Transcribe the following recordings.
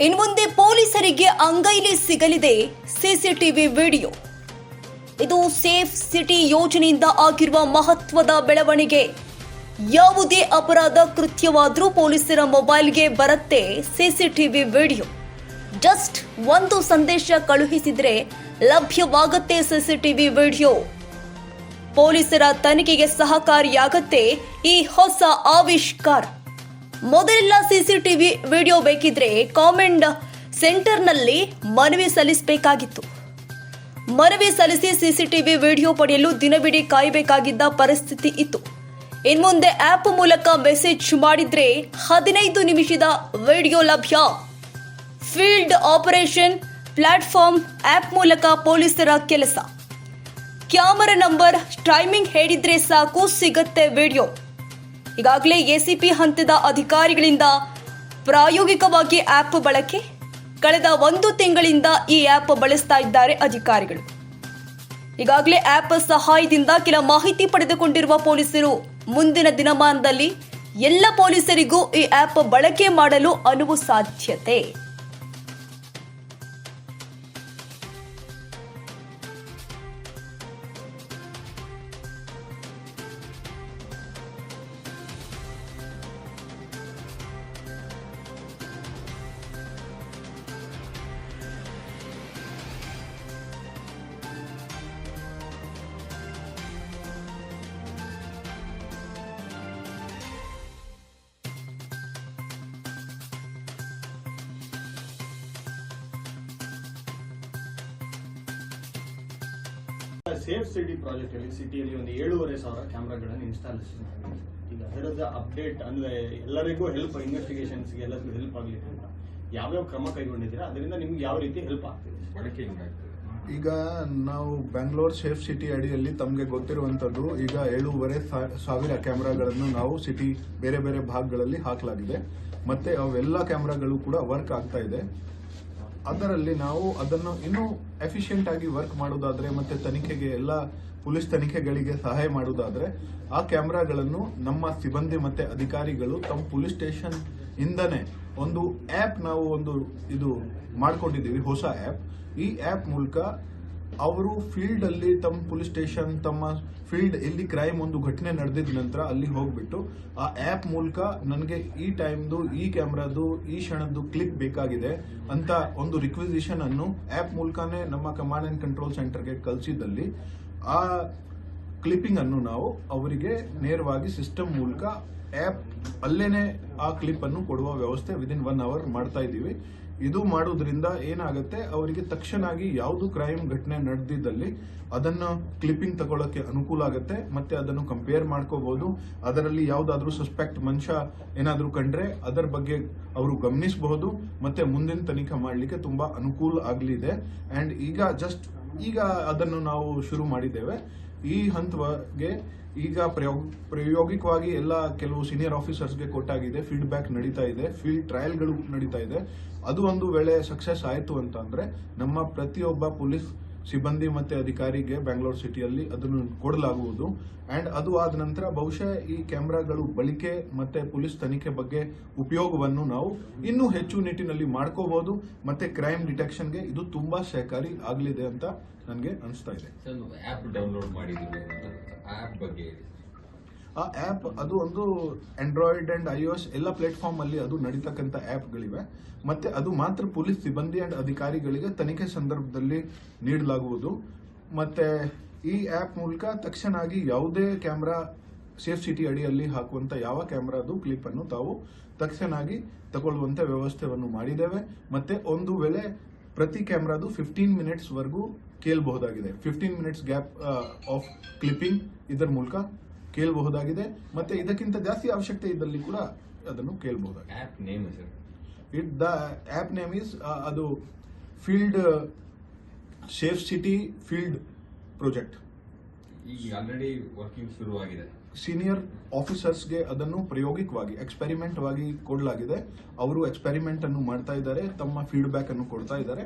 ಇನ್ಮುಂದೆ ಪೊಲೀಸರಿಗೆ ಅಂಗೈಲಿ ಸಿಗಲಿದೆ ಸಿಸಿಟಿವಿ ವಿಡಿಯೋ. ಇದು ಸೇಫ್ ಸಿಟಿ ಯೋಜನೆಯಿಂದ ಆಗಿರುವ ಮಹತ್ವದ ಬೆಳವಣಿಗೆ. ಯಾವುದೇ ಅಪರಾಧ ಕೃತ್ಯವಾದರೂ ಪೊಲೀಸರ ಮೊಬೈಲ್ಗೆ ಬರುತ್ತೆ ಸಿಸಿಟಿವಿ ವಿಡಿಯೋ. ಜಸ್ಟ್ ಒಂದು ಸಂದೇಶ ಕಳುಹಿಸಿದ್ರೆ ಲಭ್ಯವಾಗುತ್ತೆ ಸಿಸಿಟಿವಿ ವಿಡಿಯೋ. ಪೊಲೀಸರ ತನಿಖೆಗೆ ಸಹಕಾರಿಯಾಗತ್ತೆ ಈ ಹೊಸ ಆವಿಷ್ಕಾರ. ಮೊದಲೆಲ್ಲ ಸಿಸಿಟಿವಿ ವಿಡಿಯೋ ಬೇಕಿದ್ರೆ ಕಾಮೆಂಟ್ ಸೆಂಟರ್ನಲ್ಲಿ ಮನವಿ ಸಲ್ಲಿಸಬೇಕಾಗಿತ್ತು. ಮನವಿ ಸಲ್ಲಿಸಿ ಸಿಸಿಟಿವಿ ವಿಡಿಯೋ ಪಡೆಯಲು ದಿನವಿಡೀ ಕಾಯಬೇಕಾಗಿದ್ದ ಪರಿಸ್ಥಿತಿ ಇತ್ತು. ಇನ್ಮುಂದೆ ಆಪ್ ಮೂಲಕ ಮೆಸೇಜ್ ಮಾಡಿದ್ರೆ ಹದಿನೈದು ನಿಮಿಷದ ವಿಡಿಯೋ ಲಭ್ಯ. ಫೀಲ್ಡ್ ಆಪರೇಷನ್ ಪ್ಲಾಟ್ಫಾರ್ಮ್ ಆಪ್ ಮೂಲಕ ಪೊಲೀಸರ ಕೆಲಸ. ಕ್ಯಾಮರಾ ನಂಬರ್ ಸ್ಟ್ರೈಮಿಂಗ್ ಹೇಳಿದ್ರೆ ಸಾಕು ಸಿಗುತ್ತೆ ವಿಡಿಯೋ. ಈಗಾಗಲೇ ಎಸಿಪಿ ಹಂತದ ಅಧಿಕಾರಿಗಳಿಂದ ಪ್ರಾಯೋಗಿಕವಾಗಿ ಆಪ್ ಬಳಕೆ ಕಳೆದ ಒಂದು ತಿಂಗಳಿಂದ ಈ ಆಪ್ ಬಳಸ್ತಾ ಇದ್ದಾರೆ ಅಧಿಕಾರಿಗಳು. ಈಗಾಗಲೇ ಆಪ್ ಸಹಾಯದಿಂದ ಕೆಲ ಮಾಹಿತಿ ಪಡೆದುಕೊಂಡಿರುವ ಪೊಲೀಸರು ಮುಂದಿನ ದಿನಮಾನದಲ್ಲಿ ಎಲ್ಲ ಪೊಲೀಸರಿಗೂ ಈ ಆಪ್ ಬಳಕೆ ಮಾಡಲು ಅನುವು ಸಾಧ್ಯತೆ. ಸೇಫ್ ಸಿಟಿ ಪ್ರಾಜೆಕ್ಟ್ ಅಲ್ಲಿ ಸಿಟಿಯಲ್ಲಿ ಒಂದು ಏಳೂವರೆ ಸಾವಿರ ಕ್ಯಾಮ್ರಾಗಳನ್ನು ಇನ್ಸ್ಟಾಲೇಷನ್ ಆಗಿದೆ ಈಗ ಅದರದ ಅಪ್ಡೇಟ್ ಅಂದ್ರೆ ಎಲ್ಲರಿಗೂ ಹೆಲ್ಪ್ ಇನ್ವೆಸ್ಟಿಗೇಷನ್ಸ್ಗೆ ಎಲ್ಲರಿಗೂ ಹೆಲ್ಪ್ ಆಗಲಿಕ್ಕೆ ಅಂತ. ಯಾವ್ಯಾವ ಕ್ರಮ ಕೈಗೊಂಡಿದ್ದೀರಾ? ಅದರಿಂದ ನಿಮ್ಗೆ ಯಾವ ರೀತಿ ಹೆಲ್ಪ್ ಆಗ್ತಿದೆ? ಈಗ ನಾವು ಬೆಂಗಳೂರು ಸೇಫ್ ಸಿಟಿ ಅಡಿಯಲ್ಲಿ ತಮಗೆ ಗೊತ್ತಿರುವಂತದ್ದು ಈಗ ಏಳೂವರೆ ಸಾ- ಸಾವಿರ ಕ್ಯಾಮ್ರಾಗಳನ್ನು ನಾವು ಸಿಟಿ ಬೇರೆ ಬೇರೆ ಭಾಗಗಳಲ್ಲಿ ಹಾಕಲಾಗಿದೆ. ಮತ್ತೆ ಅವೆಲ್ಲ ಕ್ಯಾಮ್ರಾಗಳು ಕೂಡ ವರ್ಕ್ ಆಗ್ತಾ ಇದೆ. ಅದರಲ್ಲಿ ನಾವು ಅದನ್ನು ಇನ್ನೂ ಎಫಿಷಿಯಂಟ್ ಆಗಿ ವರ್ಕ್ ಮಾಡೋದಾದ್ರೆ ಮತ್ತೆ ತನಿಖೆಗೆ ಎಲ್ಲ ಪೊಲೀಸ್ ತನಿಖೆಗಳಿಗೆ ಸಹಾಯ ಮಾಡೋದಾದ್ರೆ ಆ ಕ್ಯಾಮ್ರಾಗಳನ್ನು ನಮ್ಮ ಸಿಬ್ಬಂದಿ ಮತ್ತೆ ಅಧಿಕಾರಿಗಳು ತಮ್ಮ ಪೊಲೀಸ್ ಸ್ಟೇಷನ್ ಇಂದನೇ ಒಂದು ಆಪ್ ನಾವು ಒಂದು ಇದು ಮಾಡ್ಕೊಂಡಿದ್ದೀವಿ, ಹೊಸ ಆಪ್ ಈ ಆಪ್ ಮೂಲಕ ಅವರು ಫೀಲ್ಡ್ ಅಲ್ಲಿ ತಮ್ಮ ಪೊಲೀಸ್ ಸ್ಟೇಷನ್ ತಮ್ಮ ಫೀಲ್ಡ್ ಎಲ್ಲಿ ಕ್ರೈಮ್ ಒಂದು ಘಟನೆ ನಡೆದಿದ ನಂತರ ಅಲ್ಲಿ ಹೋಗ್ಬಿಟ್ಟು ಆ ಆಪ್ ಮೂಲಕ ನನಗೆ ಈ ಟೈಮ್ದು ಈ ಕ್ಯಾಮ್ರಾದು ಈ ಕ್ಷಣದ್ದು ಕ್ಲಿಕ್ ಬೇಕಾಗಿದೆ ಅಂತ ಒಂದು ರಿಕ್ವಿಸಿಷನ್ ಅನ್ನು ಆಪ್ ಮೂಲಕನೇ ನಮ್ಮ ಕಮಾಂಡ್ ಅಂಡ್ ಕಂಟ್ರೋಲ್ ಸೆಂಟರ್ಗೆ ಕಳಿಸಿದಲ್ಲಿ ಆ ಕ್ಲಿಪ್ಪಿಂಗ್ ಅನ್ನು ನಾವು ಅವರಿಗೆ ನೇರವಾಗಿ ಸಿಸ್ಟಮ್ ಮೂಲಕ ಆಪ್ ಅಲ್ಲೇನೆ ಆ ಕ್ಲಿಪ್ ಅನ್ನು ಕೊಡುವ ವ್ಯವಸ್ಥೆ ವಿದಿನ್ ಒನ್ ಅವರ್ ಮಾಡ್ತಾ ಇದ್ದೀವಿ. ಇದು ಮಾಡೋದ್ರಿಂದ ಏನಾಗುತ್ತೆ? ಅವರಿಗೆ ತಕ್ಷಣಾಗಿ ಯಾವುದು ಕ್ರೈಮ್ ಘಟನೆ ನಡೆದಿದ್ದಲ್ಲಿ ಅದನ್ನ ಕ್ಲಿಪ್ಪಿಂಗ್ ತಗೊಳ್ಳೋಕೆ ಅನುಕೂಲ ಆಗುತ್ತೆ. ಮತ್ತೆ ಅದನ್ನು ಕಂಪೇರ್ ಮಾಡ್ಕೋಬಹುದು ಅದರಲ್ಲಿ ಯಾವುದಾದ್ರೂ ಸಸ್ಪೆಕ್ಟ್ ಮನುಷ್ಯ ಏನಾದರೂ ಕಂಡ್ರೆ ಅದರ ಬಗ್ಗೆ ಅವರು ಗಮನಿಸಬಹುದು. ಮತ್ತೆ ಮುಂದಿನ ತನಿಖೆ ಮಾಡಲಿಕ್ಕೆ ತುಂಬಾ ಅನುಕೂಲ ಆಗಲಿದೆ. ಅಂಡ್ ಈಗ ಜಸ್ಟ್ ಈಗ ಅದನ್ನು ನಾವು ಶುರು ಮಾಡಿದ್ದೇವೆ. ಈ ಹಂತವಾಗಿ ಈಗ ಪ್ರಯೋಗ, ಪ್ರಾಯೋಗಿಕವಾಗಿ ಎಲ್ಲ ಕೆಲವು ಸೀನಿಯರ್ ಆಫೀಸರ್ಸ್ಗೆ ಕೊಟ್ಟಾಗಿದೆ ಫೀಡ್ಬ್ಯಾಕ್ ನಡೀತಾ ಇದೆ ಫೀಲ್ಡ್ ಟ್ರಯಲ್ಗಳು ನಡೀತಾ ಇದೆ. ಅದು ಒಂದು ವೇಳೆ ಸಕ್ಸಸ್ ಆಯಿತು ಅಂತ ಅಂದ್ರೆ ನಮ್ಮ ಪ್ರತಿಯೊಬ್ಬ ಪೊಲೀಸ್ ಸಿಬ್ಬಂದಿ ಮತ್ತೆ ಅಧಿಕಾರಿಗೆ ಬ್ಯಾಂಗ್ಳೂರ್ ಸಿಟಿಯಲ್ಲಿ ಅದನ್ನು ಕೊಡಲಾಗುವುದು. ಅಂಡ್ ಅದು ಆದ ನಂತರ ಬಹುಶಃ ಈ ಕ್ಯಾಮ್ರಾಗಳು ಬಳಕೆ ಮತ್ತೆ ಪೊಲೀಸ್ ತನಿಖೆ ಬಗ್ಗೆ ಉಪಯೋಗವನ್ನು ನಾವು ಇನ್ನೂ ಹೆಚ್ಚು ನಿಟ್ಟಿನಲ್ಲಿ ಮಾಡ್ಕೋಬಹುದು. ಮತ್ತೆ ಕ್ರೈಮ್ ಡಿಟೆಕ್ಷನ್ಗೆ ಇದು ತುಂಬಾ ಸಹಕಾರಿ ಆಗಲಿದೆ ಅಂತ ನನಗೆ ಅನಿಸ್ತಾ ಇದೆ. ಆ್ಯಪ್ ಆ್ಯಪ್ ಆ ಆಪ್ ಅದು ಒಂದು ಆಂಡ್ರಾಯ್ಡ್ ಅಂಡ್ ಐಒಎಸ್ ಎಲ್ಲ ಪ್ಲಾಟ್ಫಾರ್ಮ್ ಅಲ್ಲಿ ಅದು ನಡೀತಕ್ಕಂಥ ಆ್ಯಪ್ಗಳಿವೆ ಮತ್ತೆ ಅದು ಮಾತ್ರ ಪೊಲೀಸ್ ಸಿಬ್ಬಂದಿ ಅಂಡ್ ಅಧಿಕಾರಿಗಳಿಗೆ ತನಿಖೆ ಸಂದರ್ಭದಲ್ಲಿ ನೀಡಲಾಗುವುದು. ಮತ್ತೆ ಈ ಆ್ಯಪ್ ಮೂಲಕ ತಕ್ಷಣಾಗಿ ಯಾವುದೇ ಕ್ಯಾಮ್ರಾ ಸೇಫ್ ಸಿಟಿ ಅಡಿಯಲ್ಲಿ ಹಾಕುವಂತ ಯಾವ ಕ್ಯಾಮ್ರಾದು ಕ್ಲಿಪ್ಪನ್ನು ತಾವು ತಕ್ಷಣಾಗಿ ತಗೊಳ್ಳುವಂಥ ವ್ಯವಸ್ಥೆಯನ್ನು ಮಾಡಿದ್ದೇವೆ. ಮತ್ತೆ ಒಂದು ವೇಳೆ ಪ್ರತಿ ಕ್ಯಾಮ್ರಾದು ಫಿಫ್ಟೀನ್ ಮಿನಿಟ್ಸ್ ವರೆಗೂ ಕೇಳಬಹುದಾಗಿದೆ. Fifteen minutes gap of clipping ಇದರ ಮೂಲಕ ಕೇಳಬಹುದಾಗಿದೆ. ಮತ್ತೆ ಇದಕ್ಕಿಂತ ಜಾಸ್ತಿ ಅವಶ್ಯಕತೆ ಇದ್ದಲ್ಲಿ ಕೂಡ ಅದನ್ನು ಕೇಳಬಹುದಾಗಿದೆ. App it the app name is ಅದು field safe city field project ಈಗ ಆಲ್ರೆಡಿ ವರ್ಕಿಂಗ್ ಶುರುವಾಗಿದೆ. ಸೀನಿಯರ್ ಆಫೀಸರ್ಸ್ಗೆ ಅದನ್ನು ಪ್ರಾಯೋಗಿಕವಾಗಿ ಎಕ್ಸ್ಪೆರಿಮೆಂಟ್ ಆಗಿ ಕೊಡಲಾಗಿದೆ. ಅವರು ಎಕ್ಸ್ಪೆರಿಮೆಂಟ್ ಅನ್ನು ಮಾಡ್ತಾ ಇದ್ದಾರೆ ತಮ್ಮ ಫೀಡ್ಬ್ಯಾಕ್ ಅನ್ನು ಕೊಡ್ತಾ ಇದ್ದಾರೆ.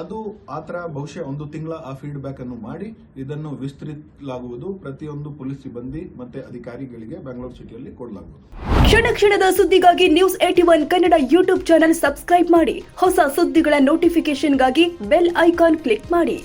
ಅದು ಆತರ ಬಹುಶಃ ಒಂದು ತಿಂಗಳ ಆ ಫೀಡ್ಬ್ಯಾಕ್ ಅನ್ನು ಮಾಡಿ ಇದನ್ನು ವಿಸ್ತರಿಸಲಾಗುವುದು. ಪ್ರತಿಯೊಂದು ಪೊಲೀಸ್ ಸಿಬ್ಬಂದಿ ಮತ್ತೆ ಅಧಿಕಾರಿಗಳಿಗೆ ಬೆಂಗಳೂರು ಸಿಟಿಯಲ್ಲಿ ಕೊಡಲಾಗುವುದು. ಕ್ಷಣ ಕ್ಷಣದ ಸುದ್ದಿಗಾಗಿ news eighty one Kannada YouTube channel subscribe ಮಾಡಿ. ಹೊಸ ಸುದ್ದಿಗಳ ನೋಟಿಫಿಕೇಶನ್ಗಾಗಿ ಬೆಲ್ ಐಕಾನ್ ಕ್ಲಿಕ್ ಮಾಡಿ.